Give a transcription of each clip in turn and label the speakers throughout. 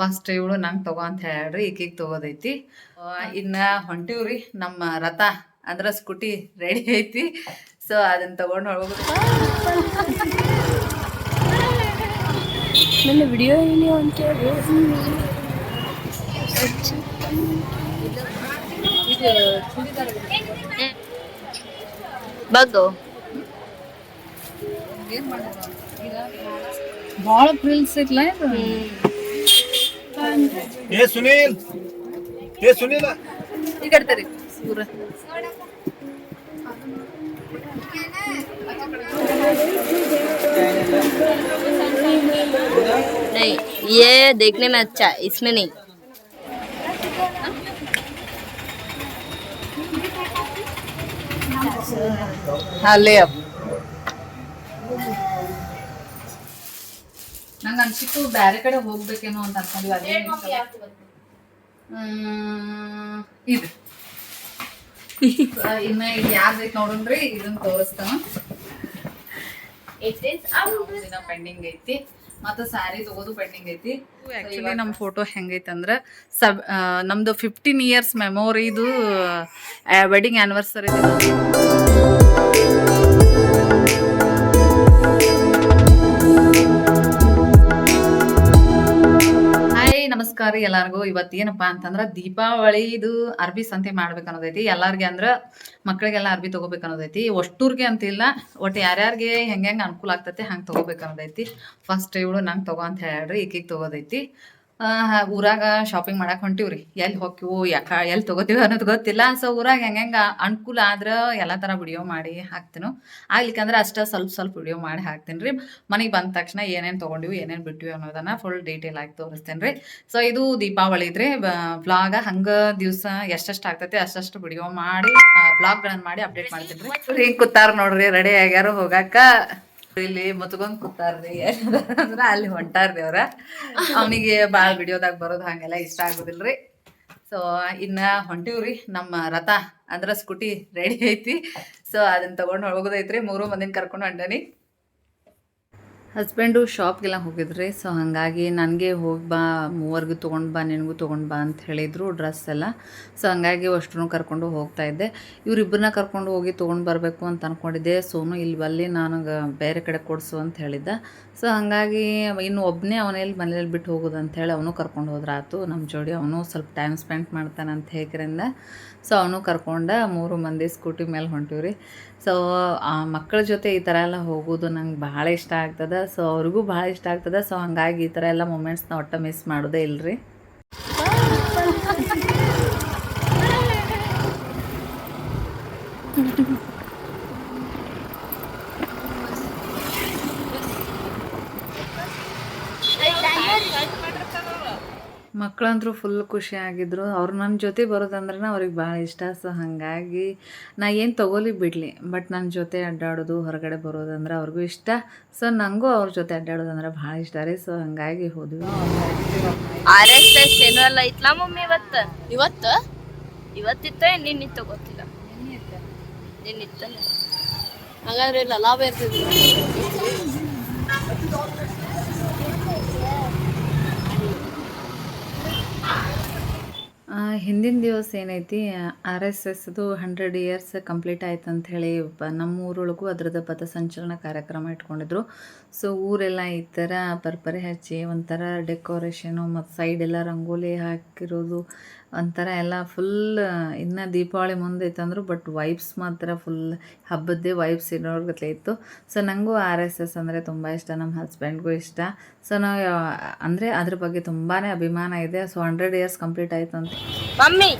Speaker 1: First ಇವಳು ನಂಗೆ ತಗೋ ಅಂತ ಹೇಳ್ರಿ ಈಕಿಗೆ ತಗೋದೈತಿ. ಇನ್ನು ಹೊಂಟಿವ್ರಿ ನಮ್ಮ ರಥ ಅಂದ್ರ ಸ್ಕೂಟಿ ರೆಡಿ ಐತಿ. ಸೊ ಅದನ್ನ ತಗೊಂಡು ಹೋಗ್ಬೇಕು.
Speaker 2: ನನ್ನ ವಿಡಿಯೋ ಏನು ಅಂತ ಬಗ್ಗು
Speaker 1: ಭಾಳ ಪ್ರಿಲ್ಸ್ ಐತ್ಲ सुनील। सुनील
Speaker 2: नहीं ये देखने में अच्छा है इसमें नहीं।
Speaker 1: हाँ ले अब। ನಂಗೆ ಅನ್ಸಿತ್ತು ಬೇರೆ ಕಡೆ ಹೋಗ್ಬೇಕೇನೋ ಅಂತ ಅನ್ಕೊಂಡಿವಿ ಅದೇ ಹ್ಮ್, ಇದು. ಇನ್ನ ಇದು ಯಾರ್ದೈತ್ ನೋಡೋಣ್ರಿ ಇದನ್ನ ತೋರಿಸ್ತಾನ. ಪೆಂಡಿಂಗ್ ಐತಿ. ಮತ್ತು ಸ್ಯಾರಿ ತಗೋದು ಪೆಂಡಿಂಗ್ ಐತಿ. ಆಕ್ಚುಲಿ ನಮ್ಮ ಫೋಟೋ ಹೆಂಗೈತೆ ಅಂದ್ರೆ ಸಬ್ ನಮ್ದು ಫಿಫ್ಟೀನ್ ಇಯರ್ಸ್ ಮೆಮೊರಿದು ವೆಡ್ಡಿಂಗ್ ಆ್ಯನಿವರ್ಸರಿ ನಮಸ್ಕಾರ ರೀ ಎಲ್ಲಾರ್ಗೂ ಇವತ್ತು ಏನಪ್ಪ ಅಂತಂದ್ರ ದೀಪಾವಳಿದು ಅರ್ಬಿ ಸಂತೆ ಮಾಡ್ಬೇಕು ಅನ್ನೋದೈತಿ. ಎಲ್ಲಾರ್ಗೆ ಅಂದ್ರ ಮಕ್ಕಳಿಗೆಲ್ಲ ಅರ್ಬಿ ತಗೋಬೇಕು ಅನ್ನೋದೈತಿ. ಅಷ್ಟೂರ್ಗೆ ಅಂತಿಲ್ಲ ಒಟ್ಟು ಯಾರ್ಯಾರಿಗೆ ಹೆಂಗೆ ಹೆಂಗೆ ಅನುಕೂಲ ಆಗ್ತೈತಿ ಹಂಗೆ ಅನ್ನೋದೈತಿ. ಫಸ್ಟ್ ಇವಳು ನಂಗೆ ತಗೋ ಅಂತ ಹೇಳ್ರಿ, ಈಕಿಗೆ ತಗೋದೈತಿ. ಊರಾಗ ಶಾಪಿಂಗ್ ಮಾಡಕ್ ಹೊಂಟಿವ್ರಿ. ಎಲ್ಲಿ ಹೋಗ್ತೀವೋ ಯಾಕ ಎಲ್ಲಿ ತಗೋತೀವಿ ಅನ್ನೋದು ಗೊತ್ತಿಲ್ಲ. ಸೊ ಊರಾಗ ಹೆಂಗ ಹೆಂಗೆ ಅನುಕೂಲ ಆದ್ರೆ ಎಲ್ಲ ತರ ವಿಡಿಯೋ ಮಾಡಿ ಹಾಕ್ತೀನು. ಆಗ್ಲಿಕ್ಕಂದ್ರೆ ಅಷ್ಟೇ ಸ್ವಲ್ಪ ಸ್ವಲ್ಪ ವಿಡಿಯೋ ಮಾಡಿ ಹಾಕ್ತೀನಿ ರೀ ಮನೆಗೆ ಬಂದ ತಕ್ಷಣ ಏನೇನು ತಗೊಂಡಿವಿ ಏನೇನು ಬಿಟ್ಟಿವಿ ಅನ್ನೋದನ್ನ ಫುಲ್ ಡೀಟೇಲ್ ಆಗಿ ತೋರಿಸ್ತೇನೆ ರೀ ಸೊ ಇದು ದೀಪಾವಳಿ ಇದ್ರಿ ಬ್ಲಾಗ್ ಹಂಗೆ ದಿವಸ ಎಷ್ಟೆಷ್ಟು ಆಗ್ತೈತೆ ಅಷ್ಟು ವಿಡಿಯೋ ಮಾಡಿ ಬ್ಲಾಗ್ಗಳನ್ನು ಮಾಡಿ ಅಪ್ಡೇಟ್ ಮಾಡ್ತೀನಿ ರೀ ಕೂತಾರ ನೋಡ್ರಿ ರೆಡಿ ಆಗ್ಯಾರ ಹೋಗಾಕ. ಇಲ್ಲಿ ಮುತ್ಕೊಂಡ್ ಕೂತಾರ್ರಿ. ಅಂದ್ರ ಅಲ್ಲಿ ಹೊಂಟಾರ್ರಿ ಅವ್ರ. ಅವನಿಗೆ ಬಾಳ್ ವಿಡಿಯೋದಾಗ ಬರೋದು ಹಂಗೆಲ್ಲ ಇಷ್ಟ ಆಗುದಿಲ್ರಿ. ಸೊ ಇನ್ನ ಹೊಂಟಿವ್ರಿ ನಮ್ಮ ರಥ. ಅಂದ್ರ ಸ್ಕೂಟಿ ರೆಡಿ ಐತಿ. ಸೊ ಅದನ್ನ ತಗೊಂಡ್ ಹೋಗೋದೈತ್ರಿ. ಮೂರು ಮಂದಿನ ಕರ್ಕೊಂಡು ಹೊಂಟನಿ. ಹಸ್ಬೆಂಡು ಶಾಪ್ಗೆಲ್ಲ ಹೋಗಿದ್ರಿ ಸೊ ಹಾಗಾಗಿ ನನಗೆ ಹೋಗಿ ಬಾ, ಮೂವರ್ಗೂ ತೊಗೊಂಡು ಬಾ, ನಿನಗೂ ತೊಗೊಂಡು ಬಾ ಅಂತ ಹೇಳಿದರು ಡ್ರೆಸ್ ಎಲ್ಲ. ಸೊ ಹಂಗಾಗಿ ಅಷ್ಟೂ ಕರ್ಕೊಂಡು ಹೋಗ್ತಾ ಇದ್ದೆ. ಇವರಿಬ್ಬರನ್ನ ಕರ್ಕೊಂಡು ಹೋಗಿ ತೊಗೊಂಡು ಬರಬೇಕು ಅಂತ ಅಂದ್ಕೊಂಡಿದ್ದೆ ಸೋನು ಇಲ್ಲಿ ಬಲ್ಲಿ ನನಗೆ ಬೇರೆ ಕಡೆ ಕೊಡಿಸು ಅಂತ ಹೇಳಿದ್ದ. ಸೊ ಹಾಗಾಗಿ ಇನ್ನು ಒಬ್ಬನೇ ಅವನೇಲಿ ಮನೇಲಿ ಬಿಟ್ಟು ಹೋಗೋದು ಅಂತ ಹೇಳಿ ಅವನು ಕರ್ಕೊಂಡು ಹೋದ್ರಾತು. ನಮ್ಮ ಜೋಡಿ ಅವನು ಸ್ವಲ್ಪ ಟೈಮ್ ಸ್ಪೆಂಡ್ ಮಾಡ್ತಾನೆ ಅಂತ ಹೇಗಿರಿಂದ. ಸೊ ಅವನು ಕರ್ಕೊಂಡ ಮೂರು ಮಂದಿ ಸ್ಕೂಟಿ ಮೇಲೆ ಹೊಂಟಿವ್ರಿ. ಸೊ, ಆ ಮಕ್ಕಳ ಜೊತೆ ಈ ಥರ ಎಲ್ಲ ಹೋಗೋದು ನಂಗೆ ಭಾಳ ಇಷ್ಟ ಆಗ್ತದೆ. ಸೊ, ಅವ್ರಿಗೂ ಭಾಳ ಇಷ್ಟ ಆಗ್ತದೆ. ಸೊ, ಹಂಗಾಗಿ ಈ ಥರ ಎಲ್ಲ ಮೂಮೆಂಟ್ಸ್ನ ಒಟ್ಟು ಮಿಸ್ ಮಾಡೋದೇ ಇಲ್ರಿ. ಮಕ್ಕಳಂತರೂ ಫುಲ್ ಖುಷಿ ಆಗಿದ್ರು. ಅವ್ರು ನನ್ನ ಜೊತೆ ಬರೋದಂದ್ರೆ ಅವ್ರಿಗೆ ಭಾಳ ಇಷ್ಟ. ಸೊ ಹಾಗಾಗಿ ನಾ ಏನು ತೊಗೊಲಿ ಬಿಡಲಿ. ಬಟ್ ನನ್ನ ಜೊತೆ ಅಡ್ಡಾಡೋದು ಹೊರಗಡೆ ಬರೋದಂದ್ರೆ ಅವ್ರಿಗೂ ಇಷ್ಟ. ಸೊ ನನಗೂ ಅವ್ರ ಜೊತೆ ಅಡ್ಡಾಡೋದಂದ್ರೆ ಭಾಳ ಇಷ್ಟ ರೀ. ಸೊ ಹಾಗಾಗಿ ಹೋದ್ವಿ.
Speaker 2: ಆರ್ ಎಸ್ ಎಸ್ ಏನೋ ಎಲ್ಲ ಐತ್ಲಾ ಮಮ್ಮಿ ಇವತ್ತು? ಇವತ್ತ? ಇವತ್ತಿತ್ತ ನಿನ್ನಿತ್ತ ಗೊತ್ತಿಲ್ಲ. ನಿನ್ನಿತ್ತ ಹಾಗಾದ್ರೆ ಇಲ್ಲ ಲಾಭ ಇರ್ತದೆ
Speaker 1: ಹಿಂದಿನ ದಿವಸ ಏನೈತಿ, ಆರ್ ಎಸ್ ಎಸ್ದು ಹಂಡ್ರೆಡ್ ಇಯರ್ಸ್ ಕಂಪ್ಲೀಟ್ ಆಯ್ತು ಅಂತ ಹೇಳಿ ನಮ್ಮ ಊರೊಳಗೂ ಅದ್ರದ್ದು ಪಥಸಂಚಲನ ಕಾರ್ಯಕ್ರಮ ಇಟ್ಕೊಂಡಿದ್ರು. ಸೊ ಊರೆಲ್ಲ ಈ ಥರ ಪರ್ಪರೆ ಹಚ್ಚಿ ಒಂಥರ ಡೆಕೋರೇಷನು ಮತ್ತು ಸೈಡೆಲ್ಲ ರಂಗೋಲಿ ಹಾಕಿರೋದು ಒಂಥರ ಎಲ್ಲ ಫುಲ್ ಇನ್ನು ದೀಪಾವಳಿ ಮುಂದೆ ಐತಂದ್ರು ಬಟ್ ವೈಬ್ಸ್ ಮಾತ್ರ ಫುಲ್ ಹಬ್ಬದ್ದೇ ವೈಬ್ಸ್ ಇರೋರ್ಗತ್ಲೆ ಇತ್ತು. ಸೊ ನನಗೂ ಆರ್ ಎಸ್ ಎಸ್ ಅಂದರೆ ತುಂಬ ಇಷ್ಟ ನಮ್ಮ ಹಸ್ಬೆಂಡ್ಗೂ ಇಷ್ಟ. ಸೊ ನಾವು ಅಂದರೆ ಅದ್ರ ಬಗ್ಗೆ ತುಂಬಾ ಅಭಿಮಾನ ಇದೆ. ಸೊ ಹಂಡ್ರೆಡ್ ಇಯರ್ಸ್ ಕಂಪ್ಲೀಟ್ ಆಯಿತು ಅಂತ
Speaker 2: ಮಮ್ಮಿ!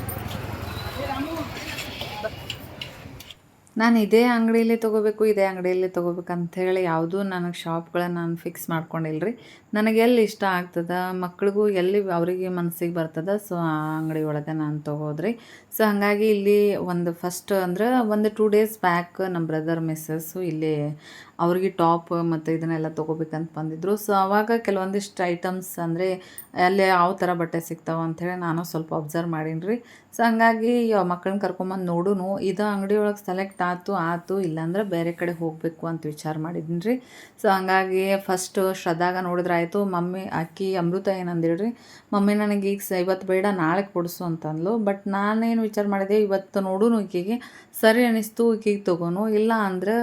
Speaker 1: ನಾನು ಇದೇ ಅಂಗಡಿಯಲ್ಲಿ ತೊಗೋಬೇಕು, ಇದೇ ಅಂಗಡಿಯಲ್ಲಿ ತೊಗೋಬೇಕು ಹೇಳಿ ಯಾವುದೂ ನನಗೆ ಶಾಪ್ಗಳನ್ನ ನಾನು ಫಿಕ್ಸ್ ಮಾಡ್ಕೊಂಡಿಲ್ರಿ. ನನಗೆ ಎಲ್ಲಿ ಇಷ್ಟ ಆಗ್ತದೆ, ಮಕ್ಳಿಗೂ ಎಲ್ಲಿ ಅವರಿಗೆ ಮನಸ್ಸಿಗೆ ಬರ್ತದೆ ಸೊ ಆ ಅಂಗಡಿ ಒಳಗೆ ನಾನು ತೊಗೋದ್ರಿ. ಸೊ ಹಾಗಾಗಿ ಇಲ್ಲಿ ಒಂದು ಫಸ್ಟ್ ಅಂದ್ರೆ ಒಂದು ಟೂ ಡೇಸ್ ಬ್ಯಾಕ್ ನಮ್ಮ ಬ್ರದರ್ ಮಿಸ್ಸಸ್ಸು ಇಲ್ಲಿ ಅವ್ರಿಗೆ ಟಾಪ್ ಮತ್ತು ಇದನ್ನೆಲ್ಲ ತೊಗೋಬೇಕಂತ ಬಂದಿದ್ರು. ಸೊ ಆವಾಗ ಕೆಲವೊಂದಿಷ್ಟು ಐಟಮ್ಸ್ ಅಂದರೆ ಅಲ್ಲಿ ಯಾವ ಥರ ಬಟ್ಟೆ ಸಿಗ್ತಾವೆ ಅಂಥೇಳಿ ನಾನು ಸ್ವಲ್ಪ ಅಬ್ಸರ್ವ್ ಮಾಡೀನಿ ರೀ ಸೊ ಹಂಗಾಗಿ ಮಕ್ಕಳನ್ನ ಕರ್ಕೊಂಬಂದು ನೋಡುನು. ಇದು ಅಂಗಡಿ ಒಳಗೆ ಸೆಲೆಕ್ಟ್ ಆಯ್ತು ಆಯ್ತು ಇಲ್ಲಾಂದ್ರೆ ಬೇರೆ ಕಡೆ ಹೋಗಬೇಕು ಅಂತ ವಿಚಾರ ಮಾಡಿದ್ದೀನಿ ರೀ ಸೊ ಹಂಗಾಗಿ ಫಸ್ಟು ಶ್ರದ್ಧಾಗ ನೋಡಿದ್ರೆ ಆಯಿತು, ಮಮ್ಮಿ, ಅಕ್ಕಿ, ಅಮೃತ ಏನಂದೇಳ್ರಿ ಮಮ್ಮಿ ನನಗೆ ಈಗ ಇವತ್ತು ಬೇಡ, ನಾಳೆ ಕೊಡಿಸು ಅಂತಂದ್ಲು. ಬಟ್ ನಾನೇನು ವಿಚಾರ ಮಾಡಿದೆ, ಇವತ್ತು ನೋಡೂನು ಈಕೆಗೆ, ಸರಿ ಅನಿಸ್ತು, ಈಕೆಗೆ ತೊಗೋನು. ಇಲ್ಲ ಅಂದ್ರೆ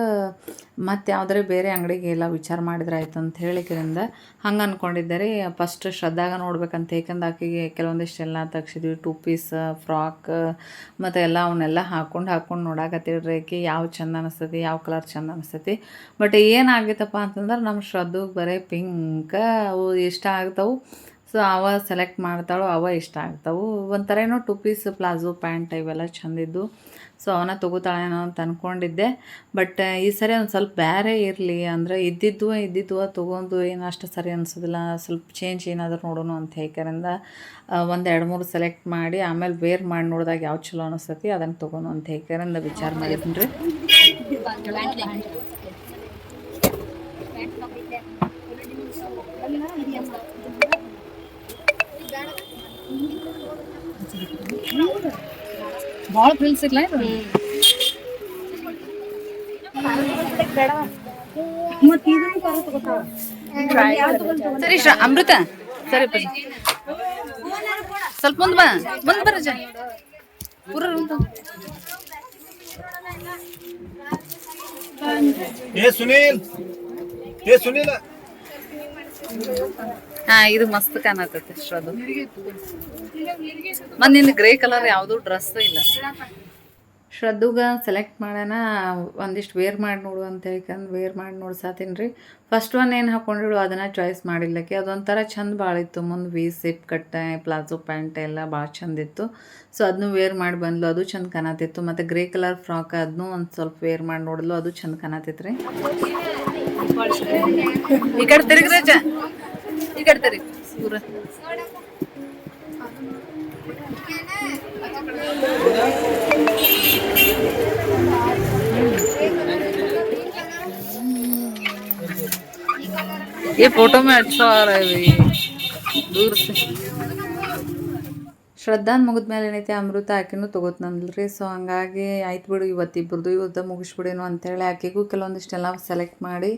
Speaker 1: ಮತ್ತೆ ಯಾವುದೇ ಬೇರೆ ಅಂಗಡಿಗೆ ಎಲ್ಲ ವಿಚಾರ ಮಾಡಿದ್ರೆ ಅಂತ ಹೇಳಿಕ್ರಿಂದ ಹಂಗೆ ಅಂದ್ಕೊಂಡಿದ್ದೆ ರೀ ಫಸ್ಟ್ ಶ್ರದ್ಧಾಗ ನೋಡ್ಬೇಕಂತ ಏಕೆಂದ್ರೆ ಆಕೆಗೆ ಕೆಲವೊಂದಿಷ್ಟು ಎಲ್ಲ ತೆಗ್ಸಿದ್ವಿ. ಟೂ ಪೀಸ್ ಫ್ರಾಕ್ ಮತ್ತು ಎಲ್ಲ ಅವನ್ನೆಲ್ಲ ಹಾಕ್ಕೊಂಡು ಹಾಕ್ಕೊಂಡು ನೋಡಾಕತ್ತಿರ ಆಕೆ. ಯಾವ ಚಂದ ಅನಿಸ್ತತಿ, ಯಾವ ಕಲರ್ ಚಂದ ಅನಿಸ್ತೈತಿ. ಬಟ್ ಏನಾಗಿತ್ತಪ್ಪ ಅಂತಂದ್ರೆ ನಮ್ಮ ಶ್ರದ್ಧಗೆ ಬರೀ ಪಿಂಕ್ ಅವು ಇಷ್ಟ ಆಗ್ತಾವೆ. ಸೊ ಅವ ಸೆಲೆಕ್ಟ್ ಮಾಡ್ತಾಳೋ ಅವ ಇಷ್ಟ ಆಗ್ತಾವೆ. ಒಂಥರ ಏನೋ ಟೂ ಪೀಸ್ ಪ್ಲಾಜೋ ಪ್ಯಾಂಟ್ ಇವೆಲ್ಲ ಚಂದಿದ್ದು ಸೊ ಅವನ್ನ ತೊಗೋತಾಳೇನೋ ಅಂತ ಅಂದ್ಕೊಂಡಿದ್ದೆ ಬಟ್ ಈ ಸರಿ ಒಂದು ಸ್ವಲ್ಪ ಬೇರೆ ಇರಲಿ ಅಂದರೆ ಇದ್ದಿದ್ದು ಇದ್ದಿದ್ದು ತೊಗೊಂಡು ಏನು ಅಷ್ಟು ಸರಿ ಅನಿಸೋದಿಲ್ಲ, ಸ್ವಲ್ಪ ಚೇಂಜ್ ಏನಾದರೂ ನೋಡೋಣ ಅಂತ ಹೇಳ್ಕರಿಂದ ಒಂದು ಎರಡು ಮೂರು ಸೆಲೆಕ್ಟ್ ಮಾಡಿ ಆಮೇಲೆ ವೇರ್ ಮಾಡಿ ನೋಡಿದಾಗ ಯಾವ ಚಲೋ ಅನಿಸ್ತತಿ ಅದನ್ನು ತೊಗೋಣ ಅಂತ ಹೇಳ್ಕರಿಂದ ವಿಚಾರ ಮಾಡಿದ್ದೀನಿ ರೀ ಭಾಳ ಫ್ರೆಂಡ್ಸ್ ಇಲ್ಲ ಇದು ಸರಿ ಶ್ರಾ ಅಮೃತ? ಸರಿ ಬನ್ನಿ ಸ್ವಲ್ಪ ಮುಂದೆ ಬಾ ಮುಂದೆ ಬರ್ರಿ ಜ ಪೂರ ಮುಂದೆ
Speaker 3: ಏ ಸುನೀಲ್. ಏ ಸುನೀಲ.
Speaker 1: ಹಾ ಇದು ಮಸ್ತ್ ಕಾಣತೈತೆ ಶ್ರದ್ದು ಮತ್ತು ಗ್ರೇ ಕಲರ್ ಯಾವುದೂ ಡ್ರೆಸ್ ಇಲ್ಲ. ಶ್ರದ್ಧುಗ ಸೆಲೆಕ್ಟ್ ಮಾಡೋಣ ಒಂದಿಷ್ಟು ವೇರ್ ಮಾಡಿ ನೋಡು ಅಂತ ಹೇಳ್ಕಂದು ವೇರ್ ಮಾಡಿ ನೋಡ್ಸಾತೀನಿ ಫಸ್ಟ್ ಒನ್ ಏನು ಹಾಕೊಂಡಿಳು ಅದನ್ನು ಚಾಯ್ಸ್ ಮಾಡಿಲ್ಲಕ್ಕೆ ಅದೊಂಥರ ಚಂದ ಭಾಳ ಇತ್ತು. ಮುಂದೆ ವಿ ಸಿಪ್ ಕಟ್ಟೆ ಪ್ಲಾಜೋ ಪ್ಯಾಂಟ್ ಎಲ್ಲ ಭಾಳ ಚಂದ ಇತ್ತು. ಸೊ ಅದನ್ನು ವೇರ್ ಮಾಡಿ ಬಂದ್ಲು, ಅದು ಚಂದ ಕಾಣತಿತ್ತು. ಮತ್ತು ಗ್ರೇ ಕಲರ್ ಫ್ರಾಕ್ ಅದನ್ನು ಒಂದು ಸ್ವಲ್ಪ ವೇರ್ ಮಾಡಿ ನೋಡಲು ಅದು ಚಂದ ಕಾಣತಿತ್ತು ರೀ. ಈ ಕಡೆ ತಿರುಗ್ರಿ ಈ ಕಡೆ ತಿರುಗಿ ये फोटो में अच्छा आ रहा है भाई दूर से ಶ್ರದ್ಧಾನ್ ಮುಗಿದ್ಮೇಲೆ ಏನೈತೆ ಅಮೃತ ಆಕೆನೂ ತೊಗೋತನಂದ್ರಿ ಸೊ ಹಂಗಾಗಿ ಆಯ್ತು ಬಿಡು ಇವತ್ತಿಬ್ಬರದು ಇವತ್ತು ಮುಗಿಸ್ಬಿಡೇನು ಅಂತೇಳಿ ಆಕೆಗೂ ಕೆಲವೊಂದಿಷ್ಟೆಲ್ಲ ಸೆಲೆಕ್ಟ್ ಮಾಡಿ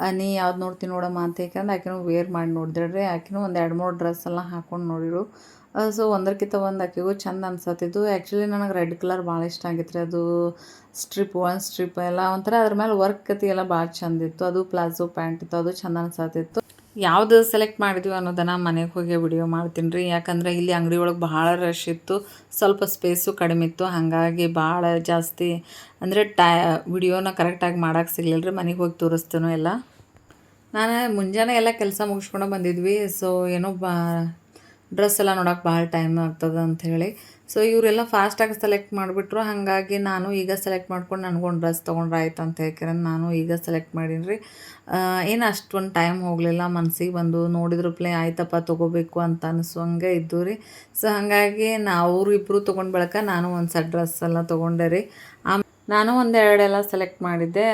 Speaker 1: ಆ, ನೀ ಯಾವ್ದು ನೋಡ್ತೀನಿ ನೋಡಮ್ಮ ಅಂತ ಯಾಕಂದ್ರೆ ಆಕೆನೂ ವೇರ್ ಮಾಡಿ ನೋಡಿದ್ರಿ ಆಕೆನೂ ಒಂದು ಎರಡು ಮೂರು ಡ್ರೆಸ್ ಎಲ್ಲ ಹಾಕೊಂಡು ನೋಡಿರು ಸೊ ಒಂದಕ್ಕಿಂತ ಒಂದು ಆಕೆಗೂ ಚಂದ ಅನ್ಸತ್ತಿದ್ದು ಆ್ಯಕ್ಚುಲಿ ನನಗೆ ರೆಡ್ ಕಲರ್ ಭಾಳ ಇಷ್ಟ ಆಗಿತ್ತು ರೀ ಅದು ಸ್ಟ್ರಿಪ್ ಒನ್ ಸ್ಟ್ರಿಪ್ ಎಲ್ಲ ಒಂಥರ ಅದ್ರ ಮೇಲೆ ವರ್ಕ್ ಕತಿ ಎಲ್ಲ ಭಾಳ ಚಂದಿತ್ತು ಅದು ಪ್ಲಾಜೋ ಪ್ಯಾಂಟ್ ಇತ್ತು, ಅದು ಚಂದ ಅನ್ಸತ್ತಿತ್ತು ಯಾವುದು ಸೆಲೆಕ್ಟ್ ಮಾಡಿದ್ವಿ ಅನ್ನೋದನ್ನು ಮನೆಗೆ ಹೋಗಿ ವಿಡಿಯೋ ಮಾಡ್ತೀನಿ ರೀ ಯಾಕಂದ್ರೆ ಇಲ್ಲಿ ಅಂಗಡಿ ಒಳಗೆ ಭಾಳ ರಶ್ ಇತ್ತು. ಸ್ವಲ್ಪ ಸ್ಪೇಸು ಕಡಿಮೆ ಇತ್ತು. ಹಾಗಾಗಿ ಭಾಳ ಜಾಸ್ತಿ ಅಂದರೆ ಟೈ ವಿಡಿಯೋನ ಕರೆಕ್ಟಾಗಿ ಮಾಡೋಕ್ಕೆ ಸಿಗಲಿಲ್ಲ ರೀ ಮನೆಗೆ ಹೋಗಿ ತೋರಿಸ್ತೇನೋ ಎಲ್ಲ ನಾನು ಮುಂಜಾನೆ ಎಲ್ಲ ಕೆಲಸ ಮುಗಿಸ್ಕೊಂಡು ಬಂದಿದ್ವಿ. ಸೊ ಏನೋ ಬಾ ಡ್ರೆಸ್ ಎಲ್ಲ ನೋಡೋಕೆ ಭಾಳ ಟೈಮ್ ಆಗ್ತದೆ ಅಂಥೇಳಿ ಸೊ ಇವರೆಲ್ಲ ಫಾಸ್ಟಾಗಿ ಸೆಲೆಕ್ಟ್ ಮಾಡಿಬಿಟ್ರು. ಹಾಗಾಗಿ ನಾನು ಈಗ ಸೆಲೆಕ್ಟ್ ಮಾಡ್ಕೊಂಡು ನನಗೊಂದು ಡ್ರೆಸ್ ತೊಗೊಂಡ್ರೆ ಆಯ್ತು ಅಂತ ಹೇಳ್ಕಿರೋ. ನಾನು ಈಗ ಸೆಲೆಕ್ಟ್ ಮಾಡೀನಿ ಏನು ಅಷ್ಟೊಂದು ಟೈಮ್ ಹೋಗಲಿಲ್ಲ. ಮನಸ್ಸಿಗೆ ಬಂದು ನೋಡಿದ್ರು, ಪ್ಲೇ, ಆಯ್ತಪ್ಪ, ತೊಗೋಬೇಕು ಅಂತ ಅನಿಸುವಂಗೆ ಇದ್ದು ರೀ ಸೊ ಹಾಗಾಗಿ ನಾವು ಅವರು ಇಬ್ಬರು ತೊಗೊಂಡು ಬಳಕ ನಾನು ಒಂದು ಸೆಟ್ ಡ್ರೆಸ್ ಎಲ್ಲ ತೊಗೊಂಡೆ ರೀ. ಆಮ್ ನಾನು ಒಂದೆರಡೆಲ್ಲ ಸೆಲೆಕ್ಟ್ ಮಾಡಿದ್ದೆ.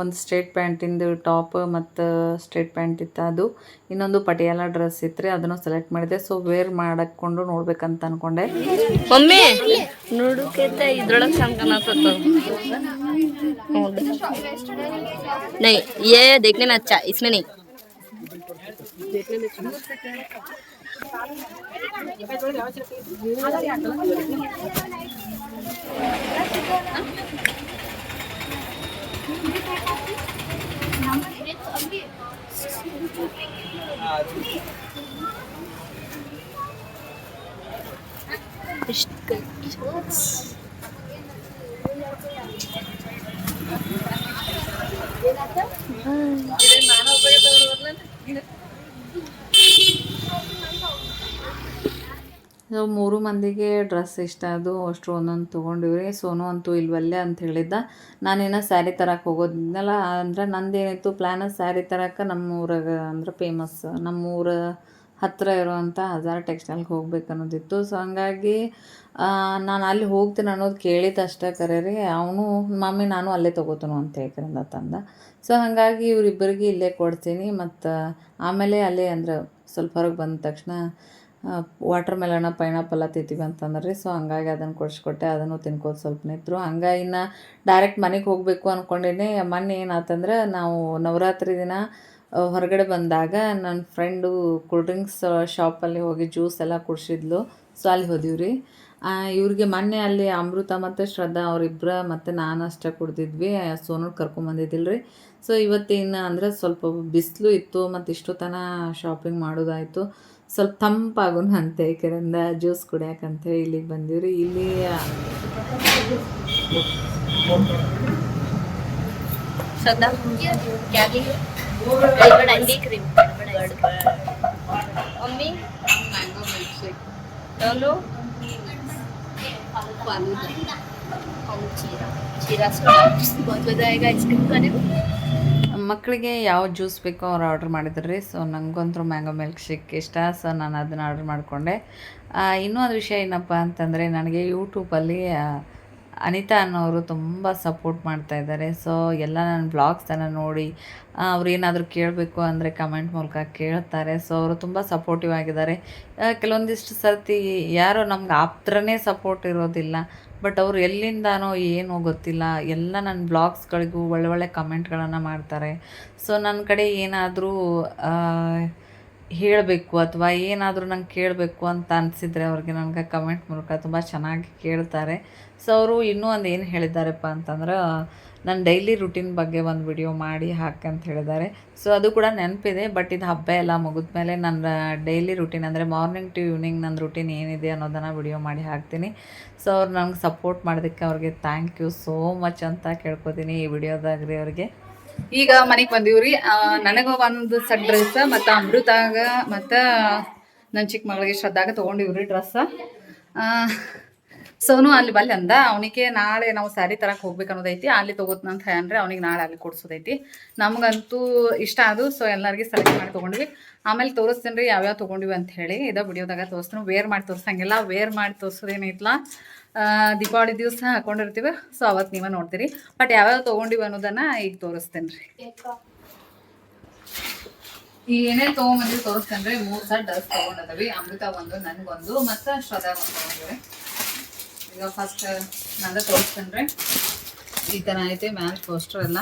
Speaker 1: ಒಂದು ಸ್ಟ್ರೇಟ್ ಪ್ಯಾಂಟಿಂದು ಟಾಪ್ ಮತ್ತು ಸ್ಟ್ರೇಟ್ ಪ್ಯಾಂಟ್ ಇತ್ತು ಅದು. ಇನ್ನೊಂದು ಪಟಿಯಾಲ ಡ್ರೆಸ್ ಇತ್ತು ಅದನ್ನು ಸೆಲೆಕ್ಟ್ ಮಾಡಿದೆ ಸೊ ವೇರ್ ಮಾಡಿಕೊಂಡು ನೋಡ್ಬೇಕಂತ ಅನ್ಕೊಂಡೆ.
Speaker 2: ಮಮ್ಮಿ ನೋಡೋಕೆ ಇದ್ರೊಳಗೆ ನೈ, ಏ ದೇಖ್ನೆ ನಾ ಚಾ ನೈ İşte Ay.
Speaker 1: ಸೊ ಮೂರು ಮಂದಿಗೆ ಡ್ರೆಸ್ ಇಷ್ಟ. ಅದು ಅಷ್ಟು ಒಂದೊಂದು ತೊಗೊಂಡಿವ್ರಿ. ಸೋನು ಅಂತೂ ಇಲ್ವಲ್ಲೇ ಅಂತ ಹೇಳಿದ್ದ. ನಾನೇನೋ ಸ್ಯಾರಿ ತರಕ್ಕೆ ಹೋಗೋದಿದ್ದಲ್ಲ ಅಂದ್ರೆ ನಂದೇನಿತ್ತು ಪ್ಲ್ಯಾನ್ ಸ್ಯಾರಿ ತರಕ್ಕೆ ನಮ್ಮ ಊರಾಗ ಅಂದ್ರೆ ಫೇಮಸ್ ನಮ್ಮೂರ ಹತ್ತಿರ ಇರುವಂಥ ಹಜಾರ್ ಟೆಕ್ಸ್ಟೈಲ್ಗೆ ಹೋಗ್ಬೇಕು ಅನ್ನೋದಿತ್ತು. ಸೊ ಹಂಗಾಗಿ ನಾನು ಅಲ್ಲಿ ಹೋಗ್ತೀನಿ ಅನ್ನೋದು ಕೇಳಿದ್ದಷ್ಟೇ ಕರೆ ರೀ ಅವನು, ಮಮ್ಮಿ, ನಾನು ಅಲ್ಲೇ ತೊಗೋತನು ಅಂತ ಹೇಳ್ಕರಿಂದ ತಂದ. ಸೊ ಹಾಗಾಗಿ ಇವರಿಬ್ಬರಿಗೆ ಇಲ್ಲೇ ಕೊಡ್ತೀನಿ. ಮತ್ತು ಆಮೇಲೆ ಅಲ್ಲೇ, ಅಂದ್ರೆ ಸ್ವಲ್ಪ ಹೊರಗೆ ಬಂದ ತಕ್ಷಣ ವಾಟರ್ ಮೆಲನ ಪೈನಾಪಲ್ ತಿಂತೀವಿ ಅಂತಂದ್ರೆ ಸೊ ಹಂಗಾಗಿ ಅದನ್ನು ಕೊಡಿಸ್ಕೊಟ್ಟೆ, ಅದನ್ನು ತಿನ್ಕೋದು ಸ್ವಲ್ಪ ನಿಂತರು ಹಂಗೆ ಇನ್ನು ಡೈರೆಕ್ಟ್ ಮನೆಗೆ ಹೋಗಬೇಕು ಅಂದ್ಕೊಂಡೇನೆ ಮೊನ್ನೆ ಏನಾತಂದ್ರೆ ನಾವು ನವರಾತ್ರಿ ದಿನ ಹೊರಗಡೆ ಬಂದಾಗ ನನ್ನ ಫ್ರೆಂಡು ಕೂಲ್ ಡ್ರಿಂಕ್ಸ್ ಶಾಪಲ್ಲಿ ಹೋಗಿ ಜ್ಯೂಸ್ ಎಲ್ಲ ಕುಡಿಸಿದ್ಲು. ಸೊ ಅಲ್ಲಿ ಹೋದಿವಿ ರೀ. ಇವ್ರಿಗೆ ಮೊನ್ನೆ ಅಲ್ಲಿ ಅಮೃತ ಮತ್ತು ಶ್ರದ್ಧಾ ಅವರಿಬ್ಬರ ಮತ್ತು ನಾನು ಅಷ್ಟೇ ಕುಡ್ದಿದ್ವಿ. ಸೋನು ಕರ್ಕೊಂಬಂದಿದ್ದಿಲ್ಲ ರೀ ಸೊ ಇವತ್ತಿನ ಅಂದರೆ ಸ್ವಲ್ಪ ಬಿಸಿಲು ಇತ್ತು ಮತ್ತು ಇಷ್ಟು ತನಕ ಶಾಪಿಂಗ್ ಮಾಡೋದಾಯಿತು. ಸ್ವಲ್ಪ ತಂಪಾಗೋಣ ಅಂತ ಏಕೆಂದ್ರೆ ಜ್ಯೂಸ್ ಕುಡಿಯಾಕಂತೇಳಿ ಇಲ್ಲಿಗೆ ಬಂದೀವಿ ರೀ ಇಲ್ಲಿ
Speaker 2: ಶ್ರದ್ಧಾ ಕ್ಯಾಬಿ ಗಡ್ಬಡ್ ಅಂಡಿ ಕ್ರೀಮ್ ಮಮ್ಮಿ दोनों हम चीरा चीरा सोडा बहुत मजा आएगा आइसक्रीम खाने को
Speaker 1: ಮಕ್ಕಳಿಗೆ ಯಾವ ಜ್ಯೂಸ್ ಬೇಕೋ ಅವ್ರು ಆರ್ಡ್ರ್ ಮಾಡಿದ್ರು ರೀ. ಸೊ ನನಗಂತೂ ಮ್ಯಾಂಗೋ ಮಿಲ್ಕ್ ಶೇಕ್ ಇಷ್ಟ. ಸೊ, ನಾನು ಅದನ್ನು ಆರ್ಡ್ರ್ ಮಾಡಿಕೊಂಡೆ. ಇನ್ನೂ ಒಂದು ವಿಷಯ ಏನಪ್ಪ ಅಂತಂದರೆ, ನನಗೆ ಯೂಟ್ಯೂಬಲ್ಲಿ ಅನಿತಾ ಅನ್ನೋರು ತುಂಬ ಸಪೋರ್ಟ್ ಮಾಡ್ತಾ ಇದ್ದಾರೆ. ಸೊ, ಎಲ್ಲ ನನ್ನ ಬ್ಲಾಗ್ಸನ್ನು ನೋಡಿ ಅವ್ರು ಏನಾದರೂ ಕೇಳಬೇಕು ಅಂದರೆ ಕಮೆಂಟ್ ಮೂಲಕ ಕೇಳ್ತಾರೆ. ಸೊ, ಅವರು ತುಂಬ ಸಪೋರ್ಟಿವ್ ಆಗಿದ್ದಾರೆ. ಕೆಲವೊಂದಿಷ್ಟು ಸರ್ತಿ ಯಾರೋ ನಮ್ಗೆ ಆಪ್ತರನೇ ಸಪೋರ್ಟ್ ಇರೋದಿಲ್ಲ. ಬಟ್ ಅವರು ಎಲ್ಲಿಂದಾನೋ ಏನೋ ಗೊತ್ತಿಲ್ಲ. ಎಲ್ಲ ನನ್ನ ಬ್ಲಾಗ್ಸ್ಗಳಿಗೂ ಒಳ್ಳೆ ಒಳ್ಳೆ ಕಮೆಂಟ್ಗಳನ್ನು ಮಾಡ್ತಾರೆ. ಸೊ ನನ್ನ ಕಡೆ ಏನಾದರೂ ಹೇಳಬೇಕು ಅಥವಾ ಏನಾದರೂ ನಂಗೆ ಕೇಳಬೇಕು ಅಂತ ಅನಿಸಿದರೆ ಅವ್ರಿಗೆ ನನಗೆ ಕಮೆಂಟ್ ಮೂಲಕ ತುಂಬ ಚೆನ್ನಾಗಿ ಕೇಳ್ತಾರೆ. ಸೊ ಅವರು ಇನ್ನೂ ಒಂದು ಏನು ಹೇಳಿದ್ದಾರೆಪ್ಪ ಅಂತಂದ್ರೆ ನನ್ನ ಡೈಲಿ ರುಟೀನ್ ಬಗ್ಗೆ ಒಂದು ವಿಡಿಯೋ ಮಾಡಿ ಅಂತ ಹೇಳಿದ್ದಾರೆ. ಸೊ ಅದು ಕೂಡ ನೆನಪಿದೆ ಬಟ್ ಇದು ಹಬ್ಬ ಎಲ್ಲ ಮುಗಿದ ಮೇಲೆ ನನ್ನ ಡೈಲಿ ರುಟೀನ್ ಅಂದರೆ ಮಾರ್ನಿಂಗ್ ಟು ಈವ್ನಿಂಗ್ ನನ್ನ ರುಟೀನ್ ಏನಿದೆ ಅನ್ನೋದನ್ನು ವಿಡಿಯೋ ಮಾಡಿ ಹಾಕ್ತೀನಿ. ಸೊ ಅವ್ರು ನಂಗೆ ಸಪೋರ್ಟ್ ಮಾಡೋದಕ್ಕೆ ಅವ್ರಿಗೆ ಥ್ಯಾಂಕ್ ಯು ಸೋ ಮಚ್ ಅಂತ ಕೇಳ್ಕೊತೀನಿ ಈ ವಿಡಿಯೋದಾಗ ರೀ ಅವ್ರಿಗೆ.
Speaker 4: ಈಗ ಮನೆಗೆ ಬಂದೀವ್ರಿ ನನಗ ಒಂದು ಸಟ್ ಡ್ರೆಸ್ ಮತ್ತು ಅಮೃತಾಗ ಮತ್ತು ನನ್ನ ಚಿಕ್ಕ ಮಗಳಿಗೆ ಶ್ರದ್ಧಾಗ ತೊಗೊಂಡಿವ್ರಿ ಡ್ರೆಸ್ ಸೋನು ಅಲ್ಲಿ ಬಲ್ಲಿ ಅಂದ, ಅವನಿಗೆ ನಾಳೆ ನಾವು ಸ್ಯಾರಿ ತರಕ್ಕೆ ಹೋಗ್ಬೇಕು ಅನ್ನೋದೈತಿ, ಅಲ್ಲಿ ಅಂತ ಅಂದ್ರೆ ಅವ್ನಿಗೆ ನಾಳೆ ಅಲ್ಲಿ ಕೊಡ್ಸೋದೈತಿ. ನಮಗಂತೂ ಇಷ್ಟ ಅದು ಸೊ ಎಲ್ಲರಿಗೆ ಸೆಲೆಕ್ಟ್ ಮಾಡಿ ತೊಗೊಂಡ್ವಿ. ಆಮೇಲೆ ತೋರಿಸ್ತೀನಿ ರೀ, ಯಾವ್ಯಾವ ತೊಗೊಂಡಿವಿ ಅಂತ ಹೇಳಿ. ಇದ ವಿಡಿಯೋದಾಗ ತೋರಿಸ್ತೀನಿ ವೇರ್ ಮಾಡಿ ತೋರ್ಸಂಗಿಲ್ಲ ವೇರ್ ಮಾಡಿ ತೋರಿಸೋದೇನೈತ್ಲ ದೀಪಾವಳಿ ದಿವಸ ಹಾಕೊಂಡಿರ್ತೀವಿ ಸೊ ಅವತ್ತು ನೀವೇ ನೋಡ್ತೀರಿ. ಬಟ್ ಯಾವ್ಯಾವ ತೊಗೊಂಡಿವಿ ಅನ್ನೋದನ್ನ ಈಗ ತೋರಿಸ್ತೇನೆ ರೀ. ಈ ಏನೇ ತೊಗೊಂಬಂದಿವಿ ತೋರಿಸ್ತೇನೆ ರೀ. ಮೂರು ಸಲ ಡ್ರೆಸ್ ತೊಗೊಂಡದವಿ. ಅಮೃತ ಒಂದು ನನಗೊಂದು ಮತ್ತು ಶ್ರದ್ಧಾ ಒಂದು ತೊಗೊಂಡಿವಿ. ಈಗ ಫಸ್ಟ್ ನಂದ ತೋರಿಸ್ಕೊಂಡ್ರೆ. ಈ ಥರ ಐತೆ, ಮ್ಯಾಲ್ ಪೋಸ್ಟರ್ ಎಲ್ಲ.